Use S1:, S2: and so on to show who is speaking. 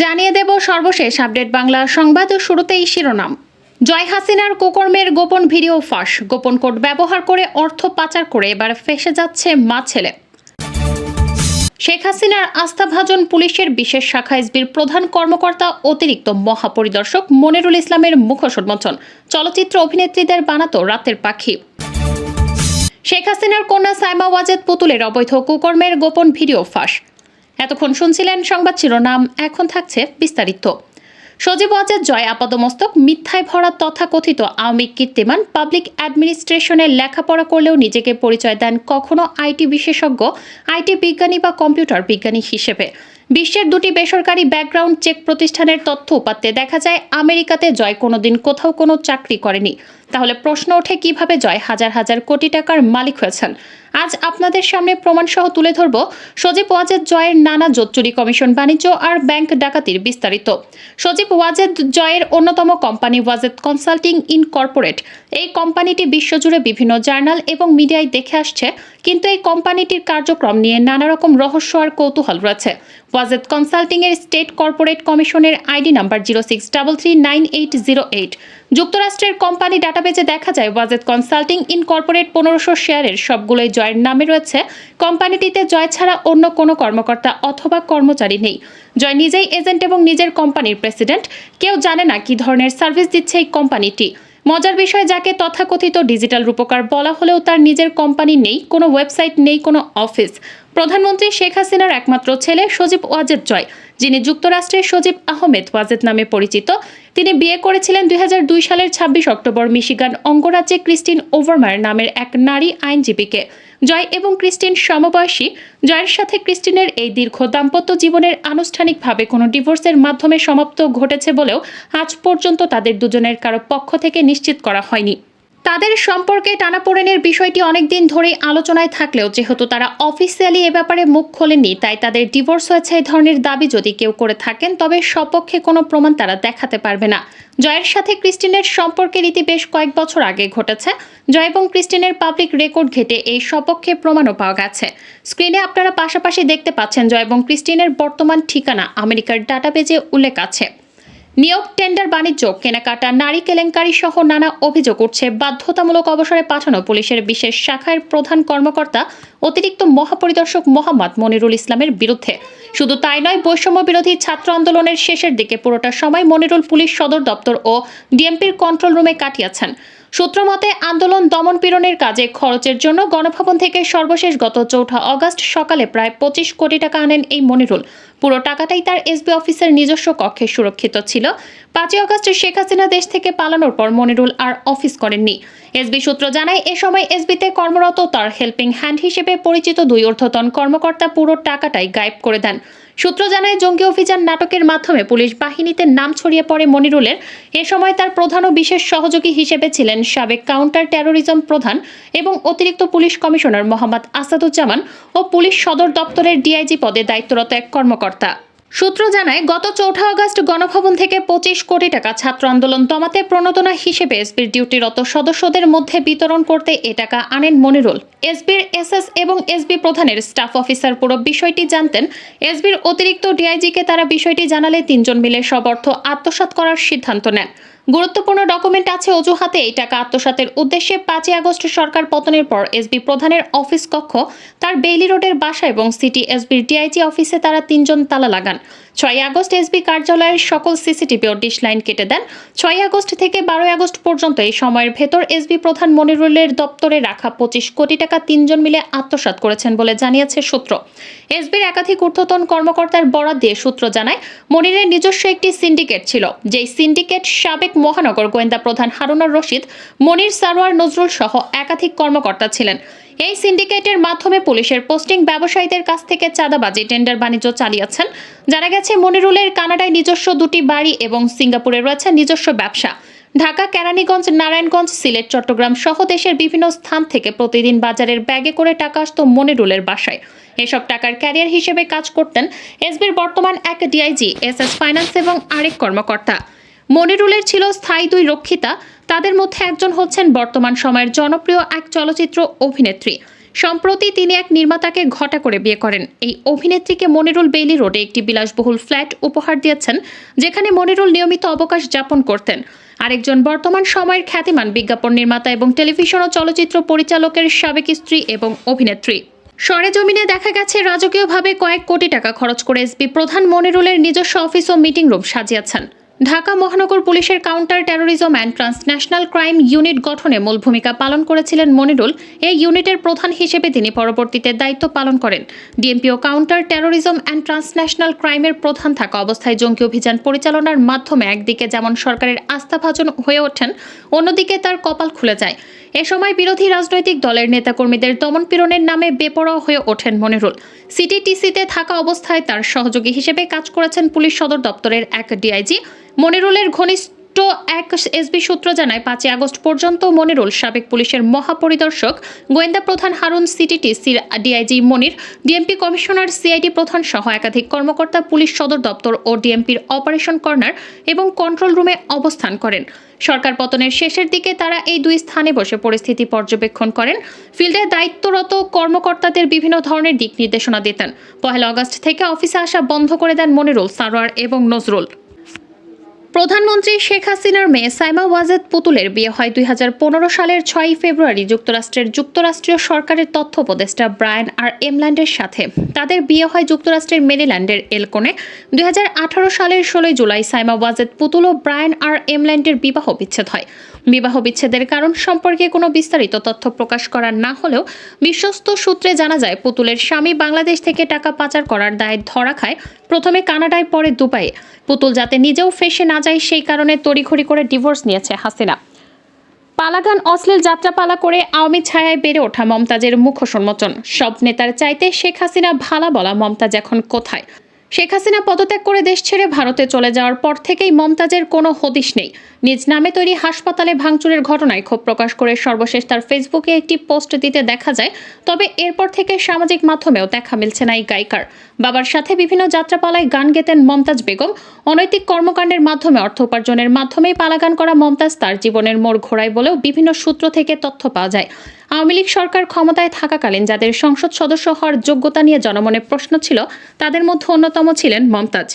S1: জানিয়ে দেব সর্বশেষ আপডেট বাংলা সংবাদ ও শুরুতেই শিরোনাম। জয় হাসিনার কুকর্মের গোপন ভিডিও ফাঁস। গোপন কোড ব্যবহার করে অর্থ পাচার করে এবার ফেসে যাচ্ছে মা ছেলে। শেখ হাসিনার আস্থাভাজন পুলিশের বিশেষ শাখা এসবির প্রধান কর্মকর্তা অতিরিক্ত মহাপরিদর্শক মনিরুল ইসলামের মুখোন্মোচন চলচ্চিত্র অভিনেত্রীদের বানাতো রাতের পাখি। শেখ হাসিনার কন্যা সাইমা ওয়াজেদ পুতুলের অবৈধ কুকর্মের গোপন ভিডিও ফাঁস। এতক্ষণ শুনছিলেন সংবাদ শিরোনাম, এখন থাকছে বিস্তারিত। সজীব ওয়াজেদ, জয় আপাদমস্তক, মিথ্যায় ভরা তথাকথিত আওয়ামী কীর্তিমান, পাবলিক অ্যাডমিনিস্ট্রেশনে লেখাপড়া করলেও নিজেকে পরিচয় দেন কখনো আইটি বিশেষজ্ঞ, আইটি বিজ্ঞানী বা কম্পিউটার বিজ্ঞানী হিসেবে। বিশ্বের দুটি বেসরকারি ব্যাকগ্রাউন্ড চেক প্রতিষ্ঠানের তথ্য উপাত্তে দেখা যায়, আমেরিকাতে জয় কোনোদিন কোথাও কোনো চাকরি করেনি। তাহলে প্রশ্ন ওঠে কীভাবে জয় হাজার হাজার কোটি টাকার মালিক হয়েছেন? আজ আপনাদের সামনে প্রমাণসহ তুলে ধরব সজীব ওয়াজেদ জয়ের নানা জোচ্চুরি কমিশন বাণিজ্য আর ব্যাংক ডাকাতির বিস্তারিত। সজীব ওয়াজেদ জয়ের অন্যতম company Wazed consulting incorporated এই কোম্পানিটি বিশ্বজুড়ে বিভিন্ন জার্নাল এবং মিডিয়ায় দেখে আসছে, কিন্তু এই কোম্পানিটির কার্যক্রম নিয়ে নানা রকম রহস্য আর কৌতূহল রয়েছে। ওয়াজেদ কনসাল্টিং এর স্টেট কর্পোরেট কমিশনের ID number zero six double three nine eight zero eight. যুক্তরাষ্ট্রের কোম্পানি ডাটাবেজে দেখা যায় ওয়াজেদ কনসাল্টিং ইনকর্পোরেট পনেরোশো শেয়ারের সবগুলোই জয়ের নামে রয়েছে। কোম্পানিটিতে জয় ছাড়া অন্য কোনো কর্মকর্তা অথবা কর্মচারী নেই। জয় নিজেই এজেন্ট এবং নিজের কোম্পানির প্রেসিডেন্ট। কেউ জানে না কি ধরনের সার্ভিস দিচ্ছে এই কোম্পানিটি। মজার বিষয় যাকে তথাকথিত ডিজিটাল রূপকার বলা হলেও তার নিজের কোম্পানি নেই, কোনো ওয়েবসাইট নেই, কোনো অফিস। প্রধানমন্ত্রী শেখ হাসিনার একমাত্র ছেলে সজীব ওয়াজেদ জয়, যিনি যুক্তরাষ্ট্রের সজীব আহমেদ ওয়াজেদ নামে পরিচিত। তিনি বিয়ে করেছিলেন দুই হাজার দুই সালের ছাব্বিশ অক্টোবর মিশিগান অঙ্গরাজ্যে ক্রিস্টিন ওভারমার নামের এক নারী আইনজীবীকে। জয় এবং ক্রিস্টিন সমবয়সী। জয়ের সাথে ক্রিস্টিনের এই দীর্ঘ দাম্পত্য জীবনের আনুষ্ঠানিকভাবে কোনো ডিভোর্সের মাধ্যমে সমাপ্ত ঘটেছে বলেও আজ পর্যন্ত তাদের দুজনের কারও পক্ষ থেকে নিশ্চিত করা হয়নি। তাদের সম্পর্কে টানাপোড়েনের বিষয়টি অনেকদিন ধরেই আলোচনায় থাকলেও যেহেতু তারা অফিসিয়ালি এ ব্যাপারে মুখ খোলেনি তাই তাদের ডিভোর্স হয়েছে এই ধরনের দাবি যদি কেউ করে থাকেন, তবে সপক্ষে কোনো প্রমাণ তারা দেখাতে পারবে না। জয়ের সাথে ক্রিস্টিনের সম্পর্কের রীতি বেশ কয়েক বছর আগে ঘটেছে। জয় এবং ক্রিস্টিনের পাবলিক রেকর্ড ঘেটে এই সপক্ষে প্রমাণও পাওয়া গেছে। স্ক্রিনে আপনারা পাশাপাশি দেখতে পাচ্ছেন জয় এবং ক্রিস্টিনের বর্তমান ঠিকানা, আমেরিকার ডাটাবেজে উল্লেখ আছে। নিয়োগ টেন্ডার বাণিজ্য, কেনাকাটা, নারী কেলেঙ্কারি সহ নানা অভিযোগ উঠছে। বাধ্যতামূলক অবসরে পাঠানো পুলিশের বিশেষ শাখার প্রধান কর্মকর্তা অতিরিক্ত মহাপরিদর্শক মোহাম্মদ মনিরুল ইসলামের বিরুদ্ধে। শুধু তাই নয়, বৈষম্য বিরোধী ছাত্র আন্দোলনের শেষের দিকে পুরোটা সময় মনিরুল পুলিশ সদর দপ্তর ও ডিএমপির কন্ট্রোল রুমে কাটিয়েছেন। সূত্রমতে আন্দোলন দমন পীড়নের কাজে খরচের জন্য গণভবন থেকে সর্বশেষ গত চৌঠা অগস্ট সকালে প্রায় পঁচিশ কোটি টাকা আনেন এই মনিরুল। পুরো টাকাটাই তার এসবি অফিসের নিজস্ব কক্ষে সুরক্ষিত ছিল। পাঁচই অগস্ট শেখ হাসিনা দেশ থেকে পালানোর পর মনিরুল আর অফিস করেননি। এসবি সূত্র জানায়, এ সময় এসবিতে কর্মরত তার হেল্পিং হ্যান্ড হিসেবে পরিচিত দুই ঊর্ধ্বতন কর্মকর্তা পুরো টাকাটাই গায়েব করে দেন। সূত্র জানায়, জঙ্গি অভিযান নাটকের মাধ্যমে পুলিশ বাহিনীতে নাম ছড়িয়ে পড়ে মনিরুলের। এ সময় তার প্রধান ও বিশেষ সহযোগী হিসেবে ছিলেন সাবেক কাউন্টার টেরোরিজম প্রধান এবং অতিরিক্ত পুলিশ কমিশনার মোহাম্মদ আসাদুজ্জামান ও পুলিশ সদর দপ্তরের ডিআইজি পদে দায়িত্বরত এক কর্মকর্তা। সূত্র জানায়, গত চৌঠা আগস্ট গণভবন থেকে পঁচিশ কোটি টাকা ছাত্র আন্দোলন দমাতে প্রণোদনা হিসেবে এসবির ডিউটিরত সদস্যদের মধ্যে বিতরণ করতে এ টাকা আনেন মনিরুল। এসবির এসএস এবং এসবি প্রধানের স্টাফ অফিসার পুরো বিষয়টি জানতেন। এসবির অতিরিক্ত ডিআইজিকে তারা বিষয়টি জানালে তিনজন মিলে সব অর্থ আত্মসাত করার সিদ্ধান্ত নেন। গুরুত্বপূর্ণ ডকুমেন্ট আছে অজুহাতে। এই টাকা আত্মসাতের উদ্দেশ্যে পাঁচই আগস্ট সরকার পতনের পর এসবি প্রধানের অফিস কক্ষ, তার বেইলি রোডের বাসা এবং সিটি এসবির ডিআইজি অফিসে তারা তিনজন তালা লাগান। ছয় আগস্ট এসবি কার্যালয়ের সকল সিসিটিভি ও ডিশ লাইন কেটে দেন। ছয় আগস্ট থেকে বারোই আগস্ট পর্যন্ত এই সময়ের ভেতর এসবি প্রধান মনিরুলের দপ্তরে রাখা পঁচিশ কোটি টাকা তিনজন মিলে আত্মসাৎ করেছেন বলে জানিয়েছে সূত্র। এসবির একাধিক ঊর্ধ্বতন কর্মকর্তার বরাদ দিয়ে সূত্র জানায়, মনিরের নিজস্ব একটি সিন্ডিকেট ছিল, যেই সিন্ডিকেট সাবেক মহানগর গোয়েন্দা প্রধান হারুনার রশিদ, মনির সারোয়ার নজরুল সহ একাধিক কর্মকর্তা ছিলেন। এই সিন্ডিকেটের মাধ্যমে পুলিশের পোস্টিং ব্যবসায়ীদের কাছ থেকে চাঁদাবাজি, টেন্ডার বাণিজ্য চালিয়েছেন। জানা গেছে, মনিরুলের কানাডায় নিজস্ব দুটি বাড়ি এবং সিঙ্গাপুরে রয়েছে নিজস্ব ব্যবসা। ঢাকা, কেরানীগঞ্জ, নারায়ণগঞ্জ, সিলেট, চট্টগ্রাম সহ দেশের বিভিন্ন স্থান থেকে প্রতিদিন বাজারের ব্যাগে করে টাকা আসত মনিরুলের বাসায়। এসব টাকার ক্যারিয়ার হিসেবে কাজ করতেন এসবির বর্তমান এক ডিআইজি এস এস ফাইন্যান্স এবং আরেক কর্মকর্তা। মনিরুলের ছিল স্থায়ী দুই রক্ষিতা। তাদের মধ্যে একজন হচ্ছেন বর্তমান সময়ের জনপ্রিয় এক চলচ্চিত্র অভিনেত্রী। সম্প্রতি তিনি এক নির্মাতাকে ঘটা করে বিয়ে করেন। এই অভিনেত্রীকে মনিরুল বেইলি রোডে একটি বিলাসবহুল ফ্ল্যাট উপহার দিয়েছেন, যেখানে মনিরুল নিয়মিত অবকাশ যাপন করতেন। আরেকজন বর্তমান সময়ের খ্যাতিমান বিজ্ঞাপন নির্মাতা এবং টেলিভিশন ও চলচ্চিত্র পরিচালকের সাবেক স্ত্রী এবং অভিনেত্রী। সরেজমিনে দেখা গেছে, রাজকীয়ভাবে কয়েক কোটি টাকা খরচ করে এসবি প্রধান মনিরুলের নিজস্ব অফিস ও মিটিং রুম সাজিয়েছেন। ঢাকা মহানগর পুলিশের counter terrorism and transnational crime unit গঠনে মূল ভূমিকা পালন করেছিলেন মনিরুল। এই ইউনিটের প্রধান হিসেবে তিনি পরবর্তীতে দায়িত্ব পালন করেন। ডিএমপি ও কাউন্টার টেরোরিজম অ্যান্ড ট্রান্সন্যাশনাল ক্রাইমের প্রধান থাকা অবস্থায় জঙ্গি অভিযান পরিচালনার মাধ্যমে একদিকে যেমন সরকারের আস্থাভাজন হয়ে ওঠেন, অন্যদিকে তার কপাল খুলে যায়। এ সময় বিরোধী রাজনৈতিক দলের নেতাকর্মীদের দমন পীড়নের নামে বেপরোয়া হয়ে ওঠেন মনিরুল। সিটিটিসিতে থাকা অবস্থায় তার সহযোগী হিসেবে কাজ করেছেন পুলিশ সদর দপ্তরের এক ডিআইজি। মনিরুলের ঘনিষ্ঠ এক এসবি সূত্র জানায়, পাঁচই আগস্ট পর্যন্ত মনিরুল সাবেক পুলিশের মহাপরিদর্শক, গোয়েন্দা প্রধান Harun সিটিটিসির DIG Monir, DMP commissioner CID প্রধান সহ একাধিক কর্মকর্তা পুলিশ সদর দপ্তর ও ডিএমপির অপারেশন কর্নার এবং কন্ট্রোল রুমে অবস্থান করেন। সরকার পতনের শেষের দিকে তারা এই দুই স্থানে বসে পরিস্থিতি পর্যবেক্ষণ করেন। ফিল্ডে দায়িত্বরত কর্মকর্তাদের বিভিন্ন ধরনের দিক নির্দেশনা দিতেন। পহেলা আগস্ট থেকে অফিসে আসা বন্ধ করে দেন মনিরুল সারোয়ার এবং নজরুল। প্রধানমন্ত্রী শেখ হাসিনার মেয়ে সাইমা ওয়াজেদ পুতুলের বিয়ে হয় দু হাজার পনেরো সালের ছয়ই ফেব্রুয়ারি যুক্তরাষ্ট্রের যুক্তরাষ্ট্রীয় সরকারের তথ্য উপদেষ্টা ব্রায়ান আর এমল্যান্ডের সাথে। তাদের বিয়ে হয় যুক্তরাষ্ট্রের মেরিল্যান্ডের এলকোনে। দুই সালের ষোলোই জুলাই সাইমা ওয়াজেদ পুতুল ও ব্রায়ান আর এমল্যান্ডের বিবাহ বিচ্ছেদ হয়। বিবাহ বিচ্ছেদের কারণ সম্পর্কে কোনো বিস্তারিত তথ্য প্রকাশ করা না হলেও বিশ্বস্ত সূত্রে জানা যায়, পুতুলের স্বামী বাংলাদেশ থেকে টাকা পাচার করার দায়ে ধরা খায়। প্রথমে কানাডায়, পরে দুবাইয়ে। পুতুল যাতে নিজেও ফেসে না যায় সেই কারণে তড়িঘড়ি করে ডিভোর্স নিয়েছে হাসিনা। পালাগান অশ্লীল যাত্রাপালা করে আওয়ামী ছায়ায় বেড়ে ওঠা মমতাজের মুখ সম্মোচন সব নেতার চাইতে শেখ হাসিনা ভালা বলা মমতাজ এখন কোথায়? শেখ হাসিনা পদত্যাগ করে দেশ ছেড়ে ভারতে চলে যাওয়ার পর থেকেই মমতাজের কোনো হদিশ নেই। নিজ নামে তৈরি হাসপাতালে ভাঙচুরের ঘটনায় ক্ষোভ প্রকাশ করে সর্বশেষ তার ফেসবুকে একটি পোস্ট দিতে দেখা যায়, তবে এরপর থেকে সামাজিক মাধ্যমেও দেখা মিলছে না এই গায়িকার। বাবার সাথে বিভিন্ন যাত্রাপালায় গান গেতেন মমতাজ বেগম। অনৈতিক কর্মকাণ্ডের মাধ্যমে অর্থ উপার্জনের মাধ্যমেই পালাগান করা মমতাজ তার জীবনের মোড় ঘোরায় বলেও বিভিন্ন সূত্র থেকে তথ্য পাওয়া যায়। আওয়ামী লীগ সরকার ক্ষমতায় থাকাকালীন যাদের সংসদ সদস্য হওয়ার যোগ্যতা নিয়ে জনমনে প্রশ্ন ছিল, তাদের মধ্যে অন্যতম ছিলেন মমতাজ।